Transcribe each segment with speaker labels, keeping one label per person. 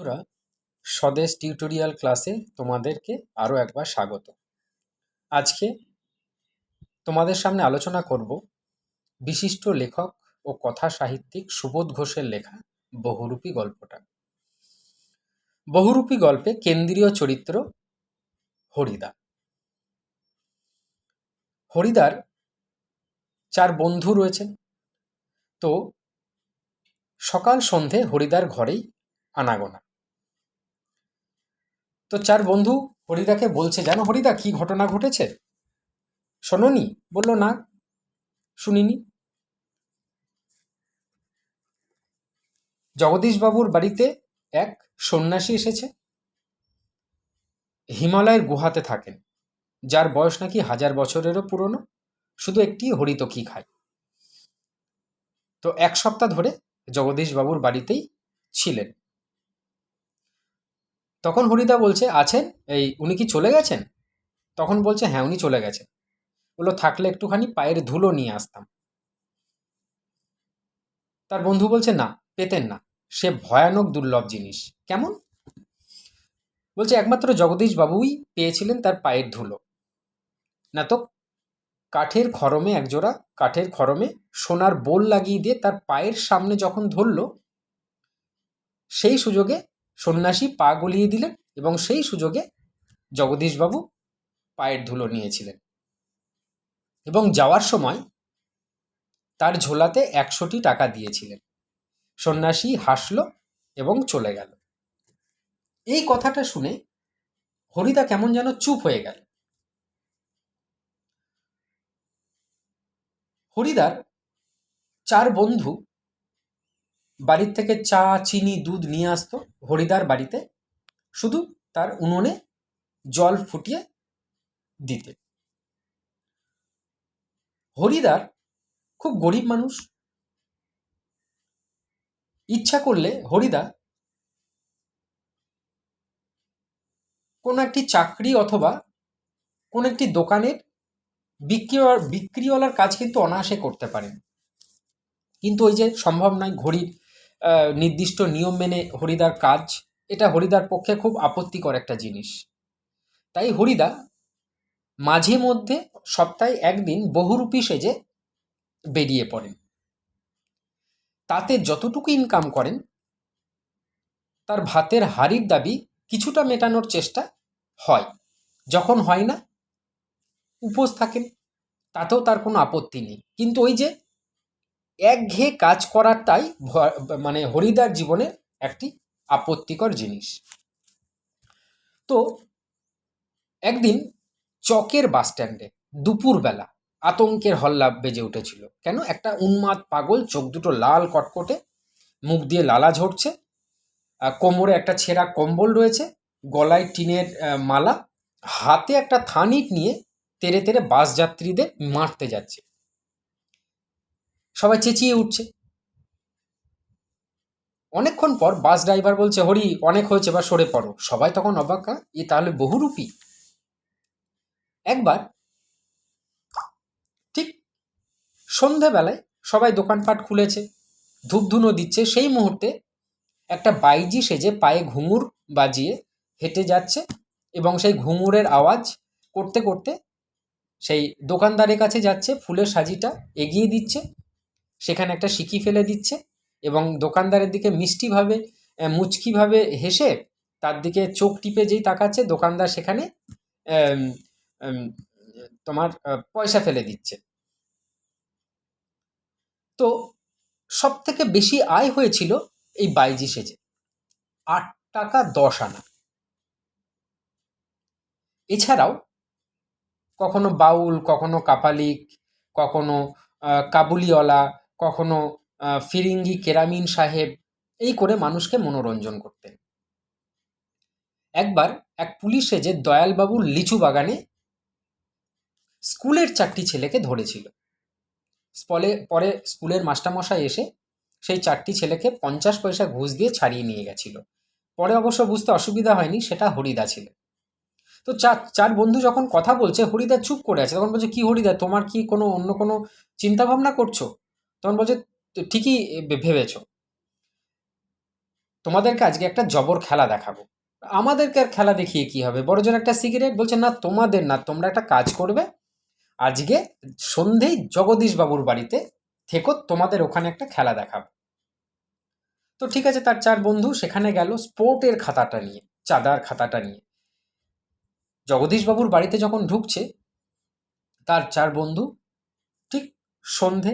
Speaker 1: বন্ধুরা, স্বদেশ টিউটোরিয়াল ক্লাসে তোমাদেরকে আরও একবার স্বাগত। আজকে তোমাদের সামনে আলোচনা করব বিশিষ্ট লেখক ও কথা সাহিত্যিক সুবোধ ঘোষের লেখা বহুরূপী গল্পটা। বহুরূপী গল্পে কেন্দ্রীয় চরিত্র হরিদা। হরিদার চার বন্ধু রয়েছেন। তো সকাল সন্ধে হরিদার ঘরেই আনাগোনা। তো চার বন্ধু হরিদাকে বলছে, জানো হরিদা, কি ঘটনা ঘটেছে? শোনোনি? বলল, না, শুনিনি। জগদীশবাবুর বাড়িতে এক সন্ন্যাসী এসেছে। হিমালয়ের গুহাতে থাকেন, যার বয়স নাকি হাজার বছরেরও পুরনো, শুধু একটি হরিতকি খায়। তো এক সপ্তাহ ধরে জগদীশবাবুর বাড়িতেই ছিলেন। তখন হরিদা বলছে, আছেন? এই উনি কি চলে গেছেন? তখন বলছে হ্যাঁ উনি চলে গেছেন। বলল, থাকলে একটুখানি পায়ের ধুলো নিয়ে আসতাম। তার বন্ধু বলছে, না, পেতেন না। সে ভয়ানক দুর্লভ জিনিস। কেমন? বলছে, একমাত্র জগদীশ বাবুই পেয়েছিলেন তার পায়ের ধুলো। না তো, কাঠের খরমে একজোড়া, কাঠের খরমে সোনার বোল লাগিয়ে দিয়ে তার পায়ের সামনে যখন ধরল, সেই সুযোগে সন্ন্যাসী পা গলিয়ে দিলেন এবং সেই সুযোগে জগদীশবাবু পায়ের ধুলো নিয়েছিলেন। এবং যাওয়ার সময় তার ঝোলাতে একশোটি টাকা দিয়েছিলেন। সন্ন্যাসী হাসল এবং চলে গেল। এই কথাটা শুনে হরিদা কেমন যেন চুপ হয়ে গেল। হরিদার চার বন্ধু বাড়ির থেকে চা, চিনি, দুধ নিয়ে আসতো হরিদার বাড়িতে। শুধু তার উনুনে জল ফুটিয়ে দিতে। হরিদার খুব গরিব মানুষ। ইচ্ছা করলে হরিদা কোনো একটি চাকরি অথবা কোনো একটি দোকানের বিক্রি বিক্রিওয়ালার কাজ কিন্তু অনায়াসে করতে পারেন। কিন্তু ওই যে সম্ভব নয়, ঘড়ির নির্দিষ্ট নিয়ম মেনে হরিদার কাজ, এটা হরিদার পক্ষে খুব আপত্তিকর একটা জিনিস। তাই হরিদা মাঝে মধ্যে সপ্তাহে একদিন বহুরূপী সেজে বেরিয়ে পড়েন। তাতে যতটুকু ইনকাম করেন, তার ভাতের হাড়ির দাবি কিছুটা মেটানোর চেষ্টা হয়। যখন হয় না, উপোস থাকেন, তাতেও তার কোনো আপত্তি নেই। কিন্তু ওই যে একঘেয়ে কাজ করাটাই মানে হরিদার জীবনে একটি আপত্তিকর জিনিস। তো একদিন চকের বাস স্ট্যান্ডে দুপুরবেলা আতঙ্কের হল্লা বেজে উঠেছিল। কেন? একটা উন্মাদ পাগল চোখ দুটো লাল কটকটে, মুখ দিয়ে লালা ঝরছে কোমরে একটা ছেঁড়া কম্বল রয়েছে, গলায় টিনের মালা, হাতে একটা থানিট নিয়ে তেরে তেরে বাস যাত্রীদের মারতে যাচ্ছে। সবাই চেঁচিয়ে উঠছে। অনেকক্ষণ পর বাস ড্রাইভার বলছে, হরি, অনেক হয়েছে বা সরে পড়ো। সবাই তখন অবাক্কা এ তাহলে বহুরূপী? একবার ঠিক সন্ধেবেলায় সবাই দোকানপাট খুলেছে, ধূপধুনো দিচ্ছে, সেই মুহূর্তে একটা বাইজি সেজে পায়ে ঘুঙুর বাজিয়ে হেঁটে যাচ্ছে এবং সেই ঘুঙুরের আওয়াজ করতে করতে সেই দোকানদারের কাছে যাচ্ছে, ফুলের সাজিটা এগিয়ে দিচ্ছে। সেখানে একটা সিকি ফেলে দিচ্ছে এবং দোকানদারের দিকে মিষ্টিভাবে মুচকিভাবে হেসে তার দিকে চোখ টিপে যেই তাকাচ্ছে, দোকানদার সেখানে তোমার পয়সা ফেলে দিচ্ছে। তো সব থেকে বেশি আয় হয়েছিল এই বাইজি সেজে আট টাকা দশ আনা। এছাড়াও কখনো বাউল, কখনো কাপালিক, কখনো কাবুলিওয়ালা কখনো ফিরিঙ্গি কেরামিন সাহেব এই করে মানুষকে মনোরঞ্জন করতেন। একবার এক পুলিশে যে দয়ালবাবুর লিচু বাগানে স্কুলের চারটি ছেলেকে ধরেছিল। ফলে পরে স্কুলের মাস্টারমশাই এসে সেই চারটি ছেলেকে পঞ্চাশ পয়সা ঘুষ দিয়ে ছাড়িয়ে নিয়ে গেছিল। পরে অবশ্য বুঝতে অসুবিধা হয়নি, সেটা হরিদা ছিল। তো চার চার বন্ধু যখন কথা বলছে, হরিদা চুপ করে আছে। তখন বলছে, কি হরিদা, তোমার কি কোনো অন্য কোনো চিন্তাভাবনা করছ? তখন বলছে ঠিকই ভেবেছ। তোমাদেরকে আজকে একটা জবর খেলা দেখাবো। আমাদেরকে আর খেলা দেখিয়ে কি হবে? বড়জন একটা সিগারেট বলছে, না, তোমাদের না, তোমরা একটা কাজ করবে। আজকে সন্ধেই জগদীশ বাবুর বাড়িতে থেকো, তোমাদের ওখানে একটা খেলা দেখাবো। তো ঠিক আছে, তার চার বন্ধু সেখানে গেল স্পোর্টের খাতাটা নিয়ে, চাঁদার খাতাটা নিয়ে। জগদীশ বাবুর বাড়িতে যখন ঢুকছে, তার চার বন্ধু ঠিক সন্ধে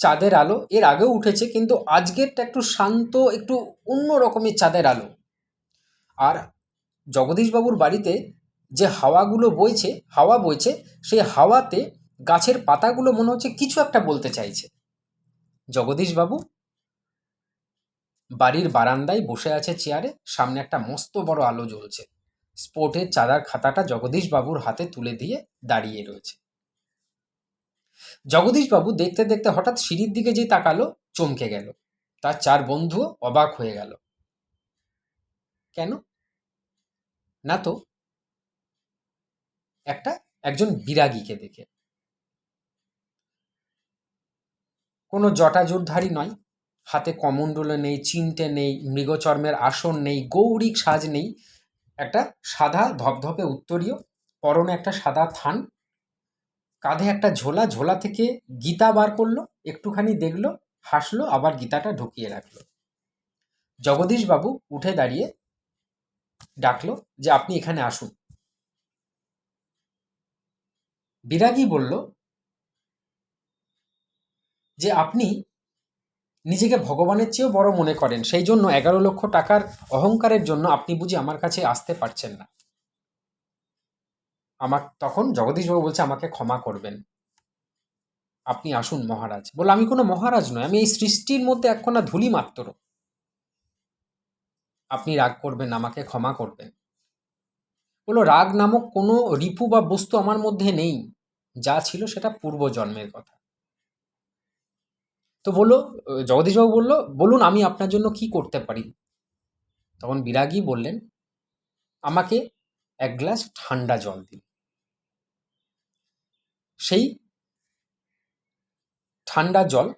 Speaker 1: চাঁদের আলো, এর আগেও উঠেছে, কিন্তু আজকেরটা একটু শান্ত, একটু অন্য রকমের চাঁদের আলো। আর জগদীশবাবুর বাড়িতে যে হাওয়াগুলো বইছে, হাওয়া বইছে, সেই হাওয়াতে গাছের পাতাগুলো মনে হচ্ছে কিছু একটা বলতে চাইছে। জগদীশবাবু বাড়ির বারান্দায় বসে আছে চেয়ারে, সামনে একটা মস্ত বড় আলো জ্বলছে। স্পোর্টের চাঁদার খাতাটা জগদীশবাবুর হাতে তুলে দিয়ে দাঁড়িয়ে রয়েছে। জগদীশবাবু দেখতে দেখতে হঠাৎ সিঁড়ির দিকে যে তাকালো, চমকে গেল। তার চার বন্ধুও অবাক হয়ে গেল। কেন? না তো, একটা একজন বিরাগীকে দেখে। কোনো জটাজুরধারী নয়। হাতে কমণ্ডলে নেই, চিমটে নেই, মৃগচর্মের আসন নেই, গৌরিক সাজ নেই। একটা সাদা ধপধপে উত্তরীয়, পরনে একটা সাদা থান কাঁধে একটা ঝোলা ঝোলা থেকে গীতা বার করল, একটুখানি দেখল, হাসলো, আবার গীতাটা ঢুকিয়ে রাখল। জগদীশবাবু উঠে দাঁড়িয়ে ডাকলো যে, আপনি এখানে আসুন। বিরাগী বলল যে, আপনি নিজেকে ভগবানের চেয়েও বড় মনে করেন। সেই জন্য এগারো লক্ষ টাকার অহংকারের জন্য আপনি বুঝি আমার কাছে আসতে পারছেন না। আমার, তখন জগদীশবাবু বলছে, আমাকে ক্ষমা করবেন। আপনি আসুন মহারাজ। বলে আমি কোনো মহারাজ নয় আমি এই সৃষ্টির মধ্যে একখানা ধুলি মাত্র। আপনি রাগ করবেন, আমাকে ক্ষমা করবেন। বলো রাগ নামক কোনো রিপু বা বস্তু আমার মধ্যে নেই। যা ছিল সেটা পূর্ব জন্মের কথা। তো বলল জগদীশবাবু বলল, বলুন, আমি আপনার জন্য কি করতে পারি? তখন বিরাগী বললেন, আমাকে এক গ্লাস ঠান্ডা জল দিন। সেই ঠান্ডা জল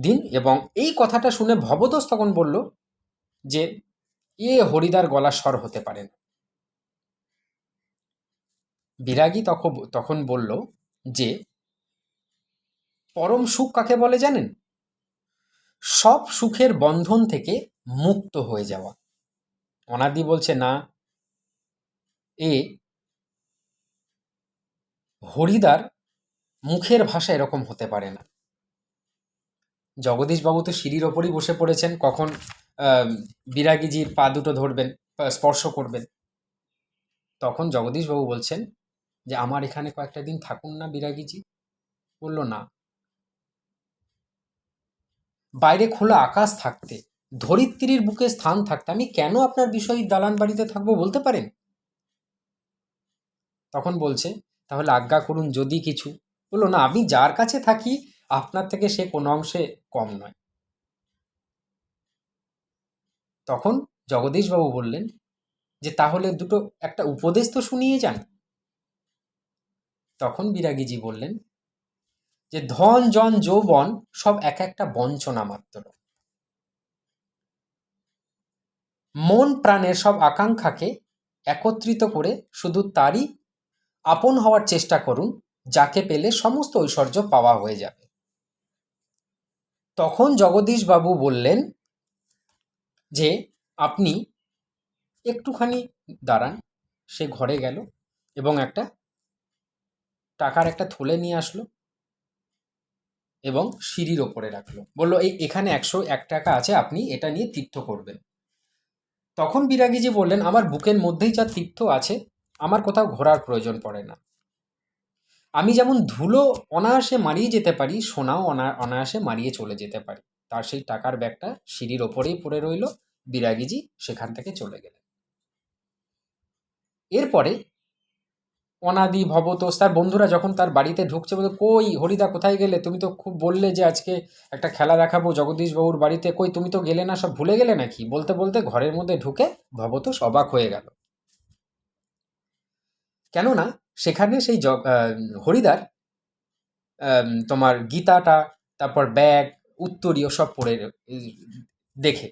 Speaker 1: দিন এবং এই কথাটা শুনে ভবদোষ তখন বলল যে, এ হরিদার গলা স্বর হতে পারে না। বিরাগী তখন তখন বলল যে, পরম সুখ কাকে বলে জানেন? সব সুখের বন্ধন থেকে মুক্ত হয়ে যাওয়া। অনাদি বলছে, না, এ হরিদার মুখের ভাষা এরকম হতে পারে না। জগদীশবাবু তো সিঁড়ির ওপরই বসে পড়েছেন, কখন বিরাগীজির পা দুটো ধরবেন স্পর্শ করবেন। তখন জগদীশবাবু বলছেন যে, আমার এখানে কয়েকটা দিন থাকুন না বিরাগীজি। বলল, না। বাইরে খোলা আকাশ থাকতে, ধরিত্রীর বুকে স্থান থাকতে, আমি কেন আপনার বিষয় দালান বাড়িতে থাকব বলতে পারেন? তখন বলছে, তাহলে আজ্ঞা করুন যদি কিছু। বলল, না, আমি যার কাছে থাকি, আপনার থেকে সে কোনো অংশে কম নয়। তখন জগদীশবাবু বললেন, যে তাহলে দুটো, একটা উপদেশ তো শুনিয়ে যান। তখন বিরাগীজি বললেন, যে ধন, জন, যৌবন সব এক একটা বঞ্চনা মাত্র। মন প্রাণের সব আকাঙ্ক্ষাকে একত্রিত করে শুধু তারই আপন হওয়ার চেষ্টা করুন যাকে পেলে সমস্ত ঐশ্বর্য পাওয়া হয়ে যাবে। তখন জগদীশবাবু বললেন যে, আপনি একটুখানি দাঁড়ান। সে ঘরে গেল এবং একটা টাকার একটা থলে নিয়ে আসলো এবং সিঁড়ির ওপরে রাখল। বলল, এই এখানে একশো এক টাকা আছে, আপনি এটা নিয়ে তীর্থ করবেন। তখন বিরাগীজি বললেন, আমার বুকের মধ্যেই যা তীর্থ আছে, আমার কোথাও ঘোরার প্রয়োজন পড়ে না। আমি যেমন ধুলো অনায়াসে মারিয়ে যেতে পারি, সোনাও অনা, অনায়াসে মারিয়ে চলে যেতে পারি। তার সেই টাকার ব্যাগটা সিঁড়ির ওপরেই পড়ে রইল, বিরাগীজি সেখান থেকে চলে গেলেন। এরপরে অনাদি, ভবতোষ, তার বন্ধুরা যখন তার বাড়িতে ঢুকছে বলে কই, হরিদা, কোথায় গেলে? তুমি তো খুব বললে যে আজকে একটা খেলা দেখাবো জগদীশবাবুর বাড়িতে। কই, তুমি তো গেলে না, সব ভুলে গেলে নাকি? বলতে বলতে ঘরের মধ্যে ঢুকে ভবতোষ অবাক হয়ে গেল। কেননা সেখানে সেই জগ হরিদার তোমার গীতাটা, তারপর ব্যাগ উত্তরীয় সব পড়ে দেখে।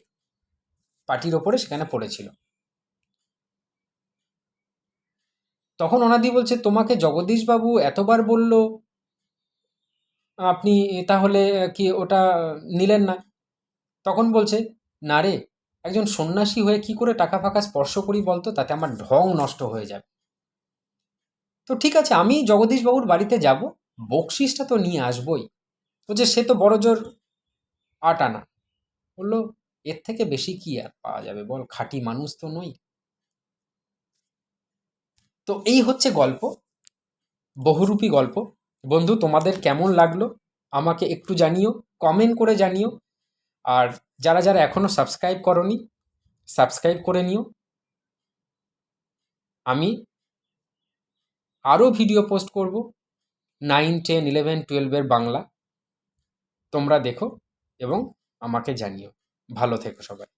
Speaker 1: পাটির ওপরে সেখানে পড়েছিল। তখন অনাদি বলছে, তোমাকে জগদীশবাবু এতবার বলল, আপনি তাহলে কি ওটা নিলেন না? তখন বলছে, না রে, একজন সন্ন্যাসী হয়ে কি করে টাকা ফাঁকা স্পর্শ করি বলতো? তাতে আমার ঢং নষ্ট হয়ে যাবে। তো ঠিক আছে, আমি জগদীশবাবুর বাড়িতে যাব। বকশিসটা তো নিয়ে আসবই। বলছে সে তো বড় জোর আট আনা বলল, এর থেকে বেশি কি আর পাওয়া যাবে বল, খাঁটি মানুষ তো নই। তো এই হচ্ছে গল্প, বহুরূপী গল্প। বন্ধু, তোমাদের কেমন লাগল? আমাকে একটু জানিও কমেন্ট করে জানিও। আর যারা যারা এখনও সাবস্ক্রাইব করনি সাবস্ক্রাইব করে নিও। আমি আরও ভিডিও পোস্ট করব। নাইন টেন ইলেভেন টুয়েলভের বাংলা। তোমরা দেখো এবং আমাকে জানিও। ভালো থেকো সবাই।